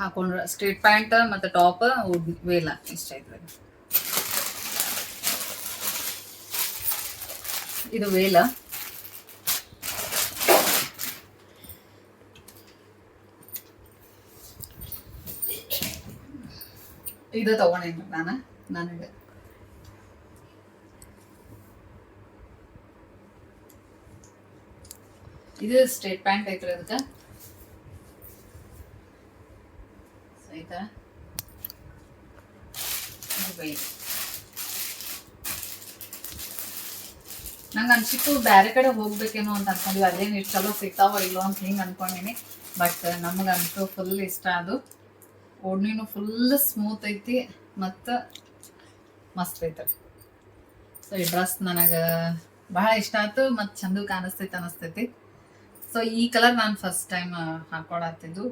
Speaker 4: ಹಾಕೊಂಡ್ರೆ ಸ್ಟ್ರೇಟ್ ಪ್ಯಾಂಟ್ ಮತ್ತು ಟಾಪ್ ವೇಲ ಇಷ್ಟ ಇದು ವೇಲ ಇದು ತಗೊಂಡೇನ್ರಿ ನಾನು, ನನಗೆ. ಇದು ಸ್ಟ್ರೇಟ್ ಪ್ಯಾಂಟ್ ಐತ್ರಿ ಅದಕ್ಕೆ. ಆಯ್ತಾ ನಂಗೆ ಅನ್ಸಿತ್ತು ಬೇರೆ ಕಡೆ ಹೋಗ್ಬೇಕೇನೋ ಅಂತ ಅನ್ಕೊಂಡ್ವಿ ಅದೇನು ಇಷ್ಟು ಚಲೋ ಸಿಗ್ತಾವೋ ಇಲ್ಲೋ ಅಂತ ಹಿಂಗೆ ಅನ್ಕೊಂಡಿನಿ. ಬಟ್ ನಮಗಂತೂ ಫುಲ್ ಇಷ್ಟ ಅದು. ಓಡ್ನಿನೂ ಫುಲ್ ಸ್ಮೂತ್ ಐತಿ, ಮತ್ತ ಮಸ್ತ್ ಐತೆ. ಸೊ ಈ ಡ್ರೆಸ್ ನನಗೆ ಬಹಳ ಇಷ್ಟ ಆಯ್ತು ಮತ್ತು ಚಂದ ಕಾಣಿಸ್ತೈತೆ ಅನಿಸ್ತೈತಿ. ಸೊ ಈ ಕಲರ್ ನಾನು ಫಸ್ಟ್ ಟೈಮ್ ಹಾಕೊಳತ್ತಿದ್ದು.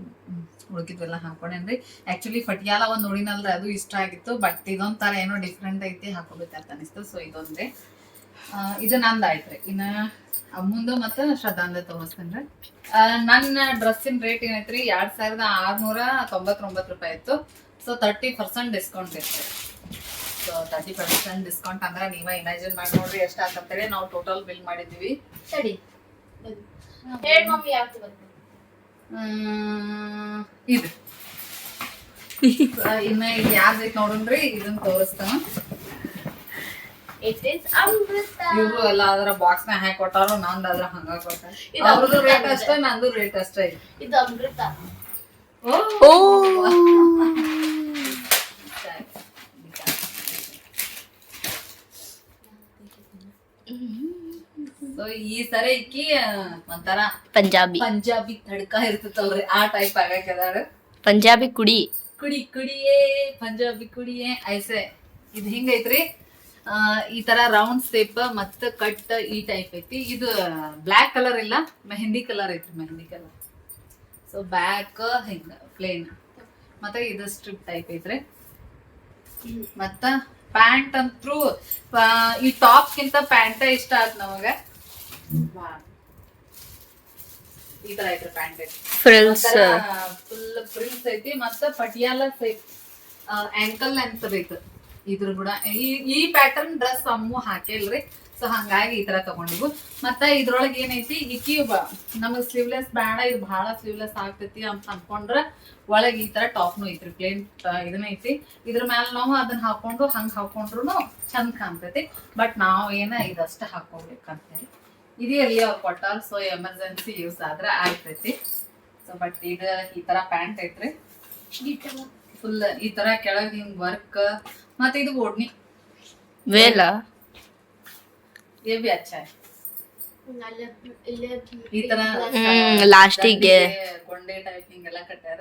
Speaker 4: ಉಳ್ಕಿದ್ವೆಲ್ಲ ಹಾಕೊಂಡೇನ್ರಿ ಆ್ಯಕ್ಚುಲಿ ಪಟಿಯಾಲ ಒಂದು ಉಳಿನಲ್ರಿ ಅದು ಇಷ್ಟ ಆಗಿತ್ತು ಬಟ್ ಇದೊಂಥರ ಏನೋ ಡಿಫ್ರೆಂಟ್ ಐತಿ, ಹಾಕೋಬೇಕಂತ ಅನಿಸ್ತು. ಸೊ ಇದೊಂದೇ. ಇದು ನಂದು ಆಯ್ತ್ರಿ ಇನ್ನ ಮುಂದೆ ಮತ್ತೆ ಶ್ರದ್ಧಾಂದ ತೋರಿಸ್ತೇನೆ ರೀ. ನನ್ನ ಡ್ರೆಸ್ಸಿನ ರೇಟ್ ಏನೈತ್ರಿ? ಎರಡ್ ಸಾವಿರದ ಆರ್ನೂರ ತೊಂಬತ್ತೊಂಬತ್ತು ರೂಪಾಯಿ ಇತ್ತು. ಸೊ ತರ್ಟಿ ಪರ್ಸೆಂಟ್ ಡಿಸ್ಕೌಂಟ್ ಇತ್ತು. ಸೊ ತರ್ಟಿ ಪರ್ಸೆಂಟ್ ಡಿಸ್ಕೌಂಟ್ ಅಂದ್ರೆ ನೀವ ಇಮ್ಯಾಜಿನ್ ಮಾಡಿ ನೋಡ್ರಿ ಎಷ್ಟಾಗತ್ತಂತೇಳಿ ನಾವು ಟೋಟಲ್ ಬಿಲ್ ಮಾಡಿದ್ದೀವಿ.
Speaker 2: ಸರಿ. ಹೇಳಿ ಮಮ್ಮಿ ಯಾವ್ದು ಬಂತು
Speaker 4: ಇದು. ಇನ್ನ ಇದು ಯಾವ್ದು ಐತೆ ನೋಡೋಣ್ರಿ ಇದನ್ನ ತೋರಿಸ್ತಾನ.
Speaker 2: ಇಟ್ ಇಸ್ ಅಮೃತ
Speaker 4: ಇವ್ರು ಎಲ್ಲ ಅದರ ಬಾಕ್ಸ್ನ ಹಾಕಿ ಕೊಟ್ಟಾರು ನಂದು ಅದ್ರ ಹಂಗ ಕೊಟ್ಟಾರ.
Speaker 2: ಇದು
Speaker 4: ಅವ್ರದ್ದು ರೇಟ್ ಅಷ್ಟೇ ನಂದು ರೇಟ್ ಅಷ್ಟೇ.
Speaker 2: ಇದು ಅಮೃತ
Speaker 4: ಸೊ ಈ
Speaker 1: ಸರಿ ಇಕ್ಕಿ ಒಂಥರ
Speaker 2: ಪಂಜಾಬಿ.
Speaker 1: ಪಂಜಾಬಿ ತಡ್ಕ ಇರ್ತದಲ್ರಿ ಆ ಟೈಪ್ ಆಗಾಕದಾಳ
Speaker 2: ಪಂಜಾಬಿ ಕುಡಿ.
Speaker 1: ಕುಡಿ ಕುಡಿಯೇ ಪಂಜಾಬಿ ಕುಡಿಯೇ ಐಸೆ. ಇದು ಹಿಂಗೈತ್ರಿ? ಈ ತರ ರೌಂಡ್ ಶೇಪ್ ಮತ್ತ ಕಟ್ ಈ ಟೈಪ್ ಐತಿ. ಇದು ಬ್ಲ್ಯಾಕ್ ಕಲರ್ ಇಲ್ಲ ಮೆಹಂದಿ ಕಲರ್ ಐತ್ರಿ ಮೆಹಂದಿ ಕಲರ್ ಸೊ ಬ್ಯಾಕ್ ಹಿಂಗ ಪ್ಲೇನ್ ಮತ್ತೆ ಇದು ಸ್ಟ್ರಿಪ್ ಟೈಪ್ ಐತ್ರಿ. ಮತ್ತ ಪ್ಯಾಂಟ್ ಅಂತೂ ಈ ಟಾಪ್ ಕಿಂತ ಪ್ಯಾಂಟ ಇಷ್ಟ ಆಯ್ತು ನಮಗ. ಈ ತರ ಐತ್ರಿ ಪ್ಯಾಂಟ್ ಐತಿ.
Speaker 2: ಫ್ರಿಲ್ಸ್
Speaker 1: ಫುಲ್ ಪ್ರಿಂಟ್ಸ್ ಐತಿ ಮತ್ತ ಪಟಿಯಾಲ ಆಂಕಲ್ ಲೆಂತ್ ಐತಿ. ಇದ್ರ ಕೂಡ ಈ ಈ ಪ್ಯಾಟರ್ನ್ ಡ್ರೆಸ್ ಅಮ್ಮು ಹಾಕಿಲ್ರಿ. ಸೊ ಹಂಗಾಗಿ ಈ ತರ ತಗೊಂಡಿವು ಮತ್ತ ಇದ್ರೊಳಗೆ ಏನೈತಿ ಇಕ್ಕಿ ನಮಗ್ ಸ್ಲೀವ್ಲೆಸ್ ಬೇಡ ಇದು ಬಹಳ ಸ್ಲೀವ್ಲೆಸ್ ಆಗ್ತೈತಿ ಅಂತ ಅನ್ಕೊಂಡ್ರ ಒಳಗೆ ಈ ತರ ಟಾಪ್ನು ಐತ್ರಿ ಪ್ಲೇನ್ ಇದನ್ನೈತಿ ಇದ್ರ ಮ್ಯಾಲ ನಾವು ಅದನ್ನ ಹಾಕೊಂಡು ಹಂಗ್ ಹಾಕೊಂಡ್ರು ಚಂದ ಕಾಣ್ತೈತಿ. ಬಟ್ ನಾವ್ ಏನ ಇದಷ್ಟ ಹಾಕೋಬೇಕಂತೇಳಿ. ಇದೇ ರೀ ಅವ್ರು ಕೊಟ್ಟಾರ? ಸೊ ಎಮರ್ಜೆನ್ಸಿ ಯೂಸ್ ಆದ್ರೆ ಆಗ್ತೈತಿ. ಸೊ ಬಟ್ ಇದು ಈ ತರ ಪ್ಯಾಂಟ್ ಐತ್ರಿ. ಫುಲ್ ಈ ತರ ಕೆಳಗ್ ಹಿಂಗ್ ವರ್ಕ್ ಮತ್ತೆ ಇದು ಓಡ್ನಿ
Speaker 2: ವೇಲ
Speaker 1: ये भी अच्छा है ಈ ತರ
Speaker 2: ಹ್ಮ್, ಲಾಸ್ಟಿಗೆ.
Speaker 1: ದಂಡಿಗೆ ಗೊಂಡೆ ಟೈಪ್ ಹಿಂಗೆಲ್ಲ ಕಟ್ಟಾರ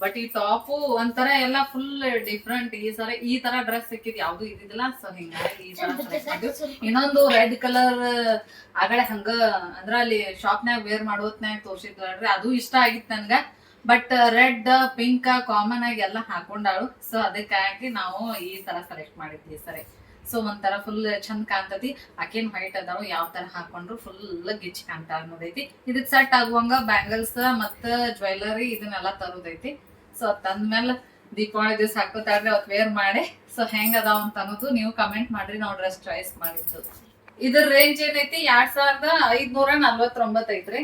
Speaker 1: ಬಟ್ ಈ ಟಾಪು ಒಂಥರ ಎಲ್ಲ ಫುಲ್ ಡಿಫ್ರೆಂಟ್ ಈ ಸರ ಈ ತರ ಡ್ರೆಸ್ ಸಿಕ್ಕಿದ್ ಯಾವ್ದು ಇದ್ದಿದ್ದಿಲ್ಲ ಸೊ ಹಿಂಗಾಗಿ ಈ ತರ select ಮಾಡಿದ್ವಿ. ಇನ್ನೊಂದು ರೆಡ್ ಕಲರ್ ಆಗಡೆ ಹಂಗ ಅಂದ್ರ ಅಲ್ಲಿ ಶಾಪ್ನ್ಯಾಗ ವೇರ್ ಮಾಡೋತ್ನ್ಯಾಗ ತೋರ್ಸಿದ್ರಿ ಅದು ಇಷ್ಟ ಆಗಿತ್ತು ನನ್ಗ ಬಟ್ ರೆಡ್ ಪಿಂಕ್ ಕಾಮನ್ ಆಗಿ ಎಲ್ಲ ಹಾಕೊಂಡಾಳು. ಸೊ ಅದಕ್ಕಾಗಿ ನಾವು ಈ ತರ ಸೆಲೆಕ್ಟ್ ಮಾಡಿದ್ವಿ ಸರಿ. ಸೊ ಒಂಥರ ಫುಲ್ ಚಂದ ಕಾಣ್ತತಿ. ಅಕೇನ್ ವೈಟ್ ಅದಾವ, ಯಾವ ತರ ಹಾಕೊಂಡ್ರು ಫುಲ್ ಗಿಚ್ ಕಾಣ್ತಾ ಅನ್ನೋದೈತಿ. ಇದಕ್ ಸೆಟ್ ಆಗುವಂಗ ಬ್ಯಾಂಗಲ್ಸ್ ಮತ್ತ ಜ್ಯುವೆಲರಿ ಇದನ್ನೆಲ್ಲ ತರೋದೈತಿ. ಸೊ ತಂದ್ಮೇಲೆ ದೀಪಾವಳಿ ದಿವಸ ಹಾಕೋತಾಡ್ರಿ ಅವತ್ ವೇರ್ ಮಾಡಿ. ಸೊ ಹೆಂಗ ಅದಾವ ಅಂತ ಅನ್ನೋದು ನೀವು ಕಮೆಂಟ್ ಮಾಡ್ರಿ, ನಾವು ಡ್ರೆಸ್ ಚಾಯ್ಸ್ ಮಾಡಿದ್ದು. ಇದ್ರ ರೇಂಜ್ ಏನೈತಿ? ಎರಡ್ ಸಾವಿರದ ಐದ್ನೂರ ನಲ್ವತ್ತೊಂಬತ್ ಐತ್ರಿ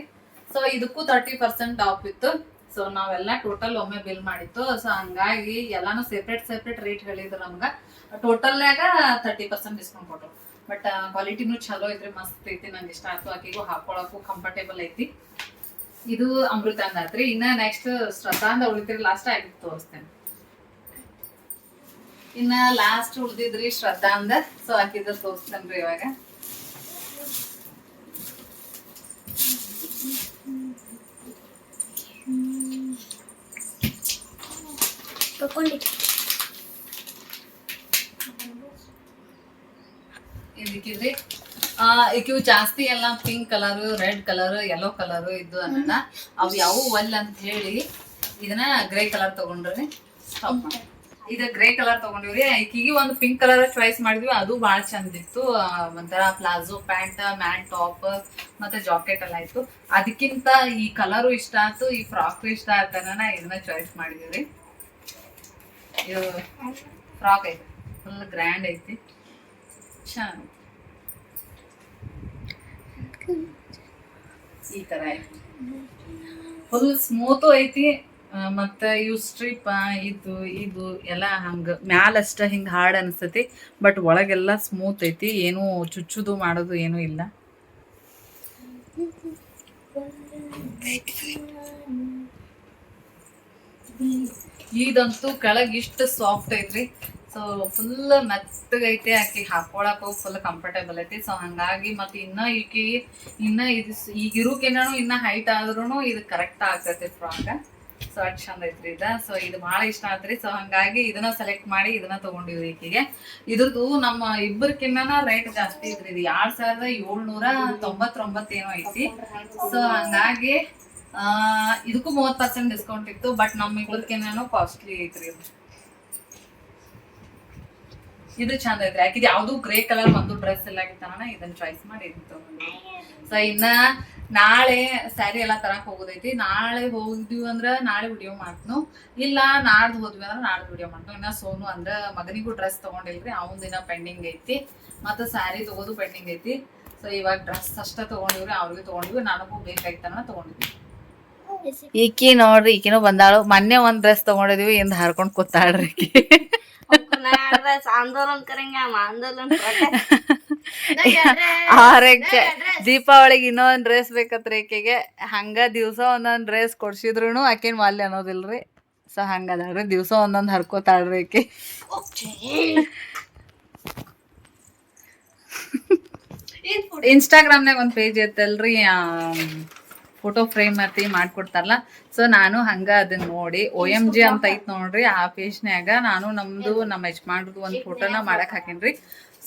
Speaker 1: ಸೊ ಇದಕ್ಕೂ ತರ್ಟಿ ಪರ್ಸೆಂಟ್ ಆಫ್ ಇತ್ತು. ಸೊ ನಾವೆಲ್ಲ ಟೋಟಲ್ ಒಮ್ಮೆ ಬಿಲ್ ಮಾಡಿತ್ತು. ಸೊ ಹಂಗಾಗಿ ಎಲ್ಲಾನು ಸೆಪ್ರೇಟ್ ಸೆಪ್ರೇಟ್ ರೇಟ್ ಹೇಳಿದ್ರು ನಮ್ಗೆ. ಟೋಟಲ್ನಾಗ ತರ್ಟಿ ಪರ್ಸೆಂಟ್ ಡಿಸ್ಕೌಂಟ್ ಕೊಟ್ಟರು ಬಟ್ ಕ್ವಾಲಿಟಿನೂ ಚಲೋ ಐತ್ರಿ, ಮಸ್ತ್ ಐತಿ. ನಂಗೆ ಇಷ್ಟ ಆಯ್ತು ಆಕಿಗೂ ಹಾಕೊಳಕ್ಕೂ ಕಂಫರ್ಟೇಬಲ್ ಐತಿ. ಇದು ಅಮೃತ ಅಂದಾತ್ರಿ ಇನ್ನ ನೆಕ್ಸ್ಟ್ ಶ್ರದ್ಧಾಂದ ಉಳಿತ್ರಿ ಲಾಸ್ಟ್ ಆಗಿ ತೋರಿಸ್ತೇನೆ. ಇನ್ನ ಲಾಸ್ಟ್ ಉಳ್ದಿದ್ರಿ ಶ್ರದ್ಧಾಂದ ಸೊ ಆಕಿದ್ರ ತೋರಿಸ್ತೇನ್ರಿ ಇವಾಗ. ಆ ಇಕಿವು ಜಾಸ್ತಿ ಎಲ್ಲ pink colour red colour yellow colour ಇದ್ದು ಅನ್ನೋಣ ಅವು ಯಾವ ಒಲ್ ಅಂತ ಹೇಳಿ ಇದನ್ನ ಗ್ರೇ ಕಲರ್ ತಗೊಂಡ್ರಿ. ಇದ ಗ್ರೇ ಕಲರ್ ತಗೊಂಡಿವ್ರಿ. ಈಕಿಗೆ ಒಂದು ಪಿಂಕ್ ಕಲರ್ ಚಾಯ್ಸ್ ಮಾಡಿದ್ವಿ. ಅದು ಭಾಳ ಚಂದ ಇತ್ತು. ಒಂಥರ ಪ್ಲಾಜೋ ಪ್ಯಾಂಟ್, ಮ್ಯಾಟ್ ಟಾಪ್ ಮತ್ತೆ ಜಾಕೆಟ್ ಎಲ್ಲ ಇತ್ತು. ಅದಕ್ಕಿಂತ ಈ ಕಲರು ಇಷ್ಟ ಆಯ್ತು, ಈ ಫ್ರಾಕ್ ಇಷ್ಟ ಆಯ್ತನ ಇದನ್ನ ಚಾಯ್ಸ್ ಮಾಡಿದೀವಿ. ಫ್ರಾಕ್ ಐತಿ. ಫುಲ್ ಗ್ರ್ಯಾಂಡ್ ಐತಿ. ಚೆನ್ನಾಗಿ ಈ ತರ ಐತಿ. ಫುಲ್ ಸ್ಮೂತು ಐತಿ. ಮತ್ತು ಇವು ಸ್ಟ್ರಿಪ್ ಇದು ಇದು ಎಲ್ಲ ಹಂಗ ಮ್ಯಾಲಷ್ಟ ಹಿಂಗೆ ಹಾರ್ಡ್ ಅನಿಸ್ತೈತಿ. ಬಟ್ ಒಳಗೆಲ್ಲ ಸ್ಮೂತ್ ಐತಿ. ಏನು ಚುಚ್ಚುದು ಮಾಡೋದು ಏನೂ ಇಲ್ಲ. ಇದಂತೂ ಕೆಳಗೆ ಇಷ್ಟು ಸಾಫ್ಟ್ ಐತ್ರಿ. ಸೊ ಫುಲ್ ಮೆತ್ತಗೈತೆ ಆಕಿ ಹಾಕೊಳಕ್ ಫುಲ್ ಕಂಫರ್ಟೇಬಲ್ ಐತಿ. ಸೊ ಹಂಗಾಗಿ ಮತ್ತೆ ಇನ್ನ ಈಕಿ, ಇನ್ನ ಇದು ಸ್- ಈಗ ಇರುಕೇನಾನು ಇನ್ನ ಹೈಟ್ ಆದ್ರೂ ಇದು ಕರೆಕ್ಟ್ ಆಗ್ತೈತಿ ಫ್ರಾಕ್ ಸೊ ಅಟ್ ಚಂದ ಐತ್ರಿ ಇದ. ಸೊ ಇದು ಬಹಳ ಇಷ್ಟ ಆತ್ರಿ. ಸೊ ಹಂಗಾಗಿ ಇದನ್ನ ಸೆಲೆಕ್ಟ್ ಮಾಡಿ ಇದನ್ನ ತಗೊಂಡಿವ್ರಿ ಈಕಿಗೆ. ಇದ್ರದ್ದು ನಮ್ಮ ಇಬ್ಬರಕಿನ್ನ ರೇಟ್ ಜಾಸ್ತಿ ಐತ್ರಿ. ಇದು ಎರಡ್ ಸಾವಿರದ ಏಳ್ನೂರ ತೊಂಬತ್ತೊಂಬತ್ತೇನೋ ಐತಿ. ಸೊ ಹಂಗಾಗಿ ಇದಕ್ಕೂ ಮೂವತ್ತು ಪರ್ಸೆಂಟ್ ಡಿಸ್ಕೌಂಟ್ ಇತ್ತು ಬಟ್ ನಮ್ಮ ಇದಕ್ಕೇನೇನೋ ಕಾಸ್ಟ್ಲಿ ಐತ್ರಿ ಇದು. ಚಂದ ಐತ್ರಿ. ಯಾಕಿದ್ ಯಾವ್ದು ಗ್ರೇ ಕಲರ್ ಒಂದು ಡ್ರೆಸ್ ಎಲ್ಲ ಆಗಿತ್ತನ ಇದನ್ನ ಚಾಯ್ಸ್ ಮಾಡಿ ಸೊ ಇನ್ನ ನಾಳೆ ಸ್ಯಾರಿ ಎಲ್ಲ ತರಕ್ ಹೋಗೋದೈತಿ. ನಾಳೆ ಹೋಗಿದ್ವಿ ಅಂದ್ರ ನಾಳೆ ವಿಡಿಯೋ ಮಾಡ್ತನು. ಇಲ್ಲ, ನಾಡ್ದು ಹೋದ್ವಿ ಅಂದ್ರ ನಾಡ್ದು ವಿಡಿಯೋ ಮಾಡ್ತನು. ಇನ್ನ ಸೋನು ಅಂದ್ರ ಮಗನಿಗೂ ಡ್ರೆಸ್ ತಗೊಂಡಿಲ್ರಿ. ಅವನ್ ದಿನ ಪೆಂಡಿಂಗ್ ಐತಿ. ಮತ್ತ ಸ್ಯಾರಿ ತಗೋದು ಪೆಂಡಿಂಗ್ ಐತಿ. ಸೊ ಇವಾಗ ಡ್ರೆಸ್ ಅಷ್ಟ ತಗೊಂಡಿವ್ರಿ, ಅವ್ರಿಗೂ ತಗೊಂಡಿವಿ ನನಗೂ ಬೇಕಾಯ್ತನ ತಗೊಂಡಿದ್ವಿ. ಈಕಿ ನೋಡ್ರಿ ಈಕಿನೂ ಬಂದಾಳು. ಮೊನ್ನೆ ಒಂದ್ ಡ್ರೆಸ್ ತಗೊಂಡಿದೀವಿ ಇಂದ ಹಾರ್ಕೊಂಡ್ ಕೂತಾಳ್ರಿ ಆರಕ್ಕೆ ದೀಪಾವಳಿಗೆ ಇನ್ನೊಂದ್ ಡ್ರೆಸ್ ಬೇಕತ್ರಿ ಈಕೆಗೆ. ಹಂಗ ದಿವ್ಸ ಒಂದೊಂದ್ ಡ್ರೆಸ್ ಕೊಡ್ಸಿದ್ರು ಆಕಿನ ಮಾಲ್ಯ ಅನ್ನೋದಿಲ್ರಿ. ಸೊ ಹಂಗದಾಳ್ರಿ. ದಿವ್ಸ ಒಂದೊಂದ್ ಹರ್ಕೋತಾಳ್ರಿ ಈಕಿ. ಇನ್ಸ್ಟಾಗ್ರಾಮ್ನಾಗ ಒಂದು ಪೇಜ್ ಐತಲ್ರಿ ಫೋಟೋ ಫ್ರೇಮ್ ಮತ್ತೆ ಮಾಡ್ಕೊಡ್ತಾರಲ್ಲ? ಸೊ ನಾನು ಹಂಗ ಅದನ್ನ ನೋಡಿ ಓ ಎಂ ಜಿ ಅಂತ ಐತ್ ನೋಡ್ರಿ, ಆ ಪೇಜ್ನ್ಯಾಗ ನಾನು ನಮ್ದು, ನಮ್ಮ ಯಜಮಾನ್ರದ್ದು ಒಂದು ಫೋಟೋನ ಮಾಡಕ್ ಹಾಕಿನ್ರಿ.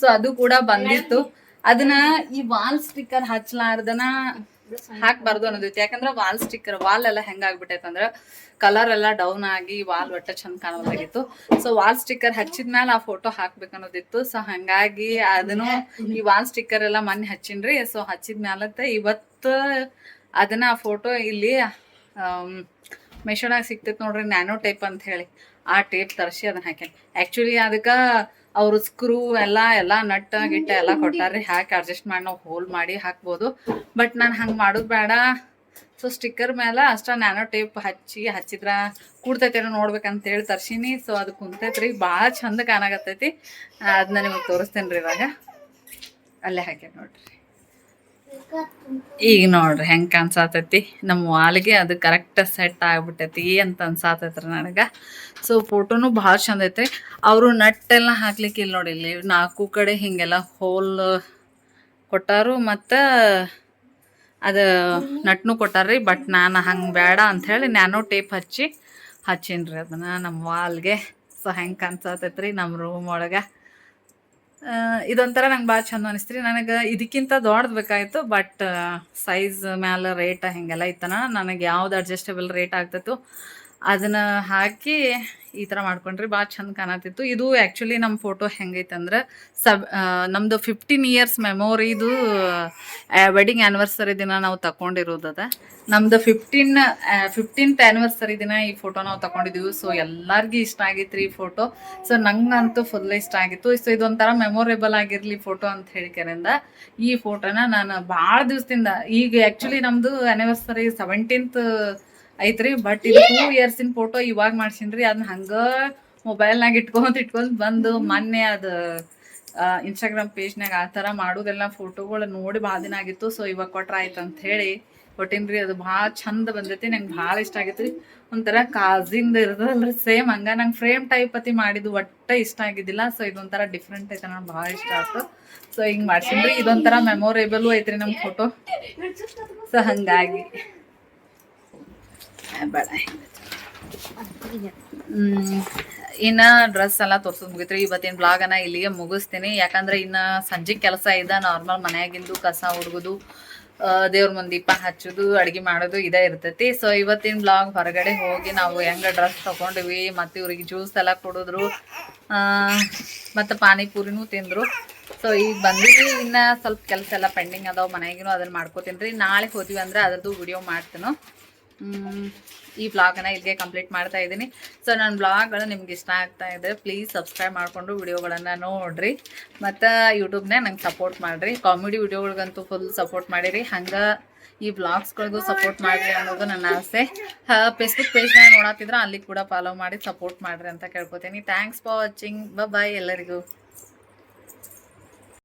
Speaker 1: ಸೊ ಅದು ಕೂಡ ಬಂದಿತ್ತು. ಅದನ್ನ ಈ ವಾಲ್ ಸ್ಟಿಕ್ಕರ್ ಹಚ್ಲಾರ್ದನ ಹಾಕ್ಬಾರ್ದು ಅನ್ನೋದೈತಿ. ಯಾಕಂದ್ರ ವಾಲ್ ಸ್ಟಿಕ್ಕರ್ ವಾಲ್ ಎಲ್ಲ ಅಂದ್ರ ಕಲರ್ ಎಲ್ಲ ಡೌನ್ ಆಗಿ ವಾಲ್ ಒಟ್ಟ ಚಂದ ಕಾಣೋದಾಗಿತ್ತು. ಸೊ ವಾಲ್ ಸ್ಟಿಕ್ಕರ್ ಹಚ್ಚಿದ್ಮೇಲೆ ಆ ಫೋಟೋ ಹಾಕ್ಬೇಕು ಅನ್ನೋದಿತ್ತು. ಸೊ ಹಂಗಾಗಿ ಅದನ್ನು ಈ ವಾಲ್ ಸ್ಟಿಕ್ಕರ್ ಎಲ್ಲ ಮೊನ್ನೆ ಹಚ್ಚಿನ್ರಿ. ಸೊ ಹಚ್ಚಿದ್ಮೇಲತ್ತ ಇವತ್ತು ಅದನ್ನ ಆ ಫೋಟೋ ಇಲ್ಲಿ ಮೆಷೋನಾಗ ಸಿಕ್ತೈತೆ ನೋಡ್ರಿ ನ್ಯಾನೋ ಟೈಪ್ ಅಂತ ಹೇಳಿ. ಆ ಟೇಪ್ ತರಿಸಿ ಅದನ್ನ ಹಾಕ್ಯಾನ. ಆ್ಯಕ್ಚುಲಿ ಅದಕ್ಕೆ ಅವರು ಸ್ಕ್ರೂ ಎಲ್ಲ ಎಲ್ಲ ನಟ್ ಗಿಟ್ಟ ಎಲ್ಲ ಕೊಟ್ಟಾರ್ರಿ. ಹಾಕಿ ಅಡ್ಜಸ್ಟ್ ಮಾಡಿ ನಾವು ಹೋಲ್ ಮಾಡಿ ಹಾಕ್ಬೋದು. ಬಟ್ ನಾನು ಹಂಗೆ ಮಾಡೋದು ಬೇಡ. ಸೊ ಸ್ಟಿಕ್ಕರ್ ಮೇಲೆ ಅಷ್ಟ ನ್ಯಾನೋ ಟೇಪ್ ಹಚ್ಚಿ, ಹಚ್ಚಿದ್ರ ಕೂಡ್ತೈತೇನೋ ನೋಡ್ಬೇಕಂತ ಹೇಳಿ ತರ್ಸೀನಿ. ಸೊ ಅದು ಕುಂತೈತ್ರಿ, ಭಾಳ ಚಂದ ಕಾಣಾಗತ್ತೈತಿ ಅದನ್ನ ನಿಮಗೆ ತೋರಿಸ್ತೇನೆ ರೀ ಇವಾಗ. ಅಲ್ಲೇ ಹಾಕ್ಯಾನ ನೋಡ್ರಿ. ಈಗ ನೋಡ್ರಿ ಹೆಂಗೆ ಕಾಣ್ಸಾತೈತಿ. ನಮ್ಮ ವಾಲ್ಗೆ ಅದು ಕರೆಕ್ಟ್ ಸೆಟ್ ಆಗ್ಬಿಟ್ಟೈತಿ ಅಂತ ಅನ್ಸಾತೈತ್ರಿ ನನಗೆ. ಸೊ ಫೋಟೋನು ಭಾಳ ಚಂದ ಐತೆ ಅವರು ನಟ್ಟೆಲ್ಲ ಹಾಕ್ಲಿಕ್ಕೆ ಇಲ್ಲಿ ನೋಡಿ ಇಲ್ಲಿ. ನಾಲ್ಕು ಕಡೆ ಹಿಂಗೆಲ್ಲ ಹೋಲ್ ಕೊಟ್ಟಾರು ಮತ್ತು ಅದು ನಟ್ನು ಕೊಟ್ಟಾರ್ರಿ ಬಟ್ ನಾನು ಹಂಗೆ ಬೇಡ ಅಂಥೇಳಿ ನಾನು ಟೇಪ್ ಹಚ್ಚಿ ಹಚ್ಚೀನಿ ಅದನ್ನು ನಮ್ಮ ವಾಲ್ಗೆ. ಸೊ ಹೆಂಗೆ ಕಾಣ್ಸಾತೈತ್ರಿ ನಮ್ಮ ರೂಮ್ ಒಳಗೆ. ಇದೊಂಥರ ನಂಗೆ ಭಾಳ ಚಂದ ಅನಿಸ್ತ್ರಿ. ನನಗೆ ಇದಕ್ಕಿಂತ ದೊಡ್ಡದು ಬೇಕಾಯಿತು, ಬಟ್ ಸೈಜ್ ಮ್ಯಾಲೆ ರೇಟ್ ಹಿಂಗೆಲ್ಲ ಇತ್ತನ. ನನಗೆ ಯಾವ್ದು ಅಡ್ಜಸ್ಟೇಬಲ್ ರೇಟ್ ಆಗ್ತಿತ್ತು ಅದನ್ನ ಹಾಕಿ ಈ ಥರ ಮಾಡ್ಕೊಂಡ್ರಿ ಭಾಳ ಚಂದ ಕಾಣತಿತ್ತು ಇದು ಆ್ಯಕ್ಚುಲಿ ನಮ್ಮ ಫೋಟೋ ಹೆಂಗೈತೆ ಅಂದ್ರೆ ಸಬ್ ಆ, ನಮ್ದು ಫಿಫ್ಟೀನ್ ಇಯರ್ಸ್ ಮೆಮೊರಿದು ವೆಡ್ಡಿಂಗ್ ಆ್ಯನಿವರ್ಸರಿ ದಿನ ನಾವು ತಗೊಂಡಿರೋದದ ನಮ್ದು ಫಿಫ್ಟೀನ್ ಫಿಫ್ಟೀನ್ತ್ ಆ್ಯನಿವರ್ಸರಿ ದಿನ ಈ ಫೋಟೋ ನಾವು ತಗೊಂಡಿದ್ದೀವಿ ಸೊ ಎಲ್ಲರಿಗೂ ಇಷ್ಟ ಆಗಿತ್ತು ಈ ಫೋಟೋ ಸೊ ನಂಗಂತೂ ಫುಲ್ ಇಷ್ಟ ಆಗಿತ್ತು. ಸೊ ಇದೊಂಥರ ಮೆಮೊರೇಬಲ್ ಆಗಿರಲಿ ಫೋಟೋ ಅಂತ ಹೇಳಿಕೆರಿಂದ ಈ ಫೋಟೋನ ನಾನು ಭಾಳ ದಿವಸದಿಂದ ಈಗ ಆ್ಯಕ್ಚುಲಿ ನಮ್ಮದು ಆ್ಯನಿವರ್ಸರಿ ಸೆವೆಂಟೀನ್ತ್ ಐತ್ರಿ ಬಟ್ ಇದು ಟೂ ಇಯರ್ಸಿನ ಫೋಟೋ ಇವಾಗ ಮಾಡ್ಸಿನ್ರಿ ಅದನ್ನ ಹಂಗ ಮೊಬೈಲ್ನಾಗ ಇಟ್ಕೊಂತ ಇಟ್ಕೊಂತ ಬಂದು ಮೊನ್ನೆ ಅದು ಇನ್ಸ್ಟಾಗ್ರಾಮ್ ಪೇಜ್ನಾಗ ಆ ಥರ ಮಾಡೋದೆಲ್ಲ ಫೋಟೋಗಳು ನೋಡಿ ಭಾಳ ದಿನ ಆಗಿತ್ತು. ಸೊ ಇವಾಗ ಕೊಟ್ರ ಆಯ್ತು ಅಂತ ಹೇಳಿ ಕೊಟ್ಟಿನ್ರಿ, ಅದು ಭಾಳ ಚಂದ ಬಂದೈತಿ, ನಂಗೆ ಭಾಳ ಇಷ್ಟ ಆಗೈತ್ರಿ. ಒಂಥರ ಕಾಜಿಂದ ಅಂದ್ರೆ ಸೇಮ್ ಹಂಗ ನಂಗೆ ಫ್ರೇಮ್ ಟೈಪ್ ಅತಿ ಮಾಡಿದ್ದು ಒಟ್ಟ ಇಷ್ಟ ಆಗಿದ್ದಿಲ್ಲ. ಸೊ ಇದೊಂಥರ ಡಿಫ್ರೆಂಟ್ ಐತೆ, ನಂಗೆ ಭಾಳ ಇಷ್ಟ ಆಯ್ತು ಸೊ ಹಿಂಗೆ ಮಾಡ್ಸಿನ್ರಿ, ಇದೊಂಥರ ಮೆಮೊರೇಬಲ್ ಐತ್ರಿ ನಮ್ಮ ಫೋಟೋ ಸೊ ಹಂಗಾಗಿ. ಇನ್ನು ಇನ್ನ ಡ್ರೆಸ್ ಎಲ್ಲ ತೋರ್ಸದ್ ಮುಗಿತ್ರಿ. ಇವತ್ತಿನ ಬ್ಲಾಗನ್ನ ಇಲ್ಲಿಗೆ ಮುಗಿಸ್ತೀನಿ. ಯಾಕಂದ್ರೆ ಇನ್ನ ಸಂಜೆ ಕೆಲಸ ಇದೆ ನಾರ್ಮಲ್ ಮನೆಯಾಗಿಂದು ಕಸ ಹುಡುಗುದು ದೇವ್ರ ಮುಂದೆ ದೀಪ ಹಚ್ಚೋದು, ಅಡ್ಗೆ ಮಾಡೋದು ಇದೇ ಇರ್ತೈತಿ. ಸೊ ಇವತ್ತಿನ ಬ್ಲಾಗ್ ಹೊರಗಡೆ ಹೋಗಿ ನಾವು ಹೆಂಗ ಡ್ರೆಸ್ ತಗೊಂಡಿವಿ, ಮತ್ತೆ ಇವ್ರಿಗೆ ಜ್ಯೂಸ್ ಎಲ್ಲ ಕೊಡಿದ್ರು ಮತ್ತೆ ಪಾನಿಪುರಿನೂ ತಿಂದ್ರು. ಸೊ ಈಗ ಬಂದಿವಿ. ಇನ್ನ ಸ್ವಲ್ಪ ಕೆಲಸ ಎಲ್ಲ ಪೆಂಡಿಂಗ್ ಅದಾವ. ಮನೆಯಾಗಿನೂ ಅದನ್ನ ಮಾಡ್ಕೋತೀನಿ ರೀ ನಾಳೆ ಹೋದ್ವಿ ಅಂದ್ರೆ ಅದ್ರದ್ದು ವಿಡಿಯೋ ಮಾಡ್ತೀನೋ. ಈ ವ್ಲಾಗನ್ನ ಇಲ್ಲಿಗೆ ಕಂಪ್ಲೀಟ್ ಮಾಡ್ತಾ ಇದ್ದೀನಿ. ಸೊ ನನ್ನ ವ್ಲಾಗ್ಗಳು ನಿಮ್ಗೆ ಇಷ್ಟ ಆಗ್ತಾ ಇದೆ ಪ್ಲೀಸ್ ಸಬ್ಸ್ಕ್ರೈಬ್ ಮಾಡಿಕೊಂಡು ವಿಡಿಯೋಗಳನ್ನು ನೋಡ್ರಿ. ಮತ್ತು ಯೂಟ್ಯೂಬ್ನೇ ನಂಗೆ ಸಪೋರ್ಟ್ ಮಾಡಿರಿ. ಕಾಮಿಡಿ ವಿಡಿಯೋಗಳಿಗಂತೂ ಫುಲ್ ಸಪೋರ್ಟ್ ಮಾಡಿರಿ. ಹಂಗೆ ಈ ವ್ಲಾಗ್ಸ್ಗಳಿಗೂ ಸಪೋರ್ಟ್ ಮಾಡಿರಿ ಅನ್ನೋದು ನನ್ನ ಆಸೆ. ಫೇಸ್ಬುಕ್ ಪೇಜ್ನ ನೋಡತ್ತಿದ್ರೆ ಅಲ್ಲಿ ಕೂಡ ಫಾಲೋ ಮಾಡಿ ಸಪೋರ್ಟ್ ಮಾಡಿರಿ ಅಂತ ಕೇಳ್ಕೊತೀನಿ. ಥ್ಯಾಂಕ್ಸ್ ಫಾರ್ ವಾಚಿಂಗ್ ಬಾಯ್ ಎಲ್ಲರಿಗೂ.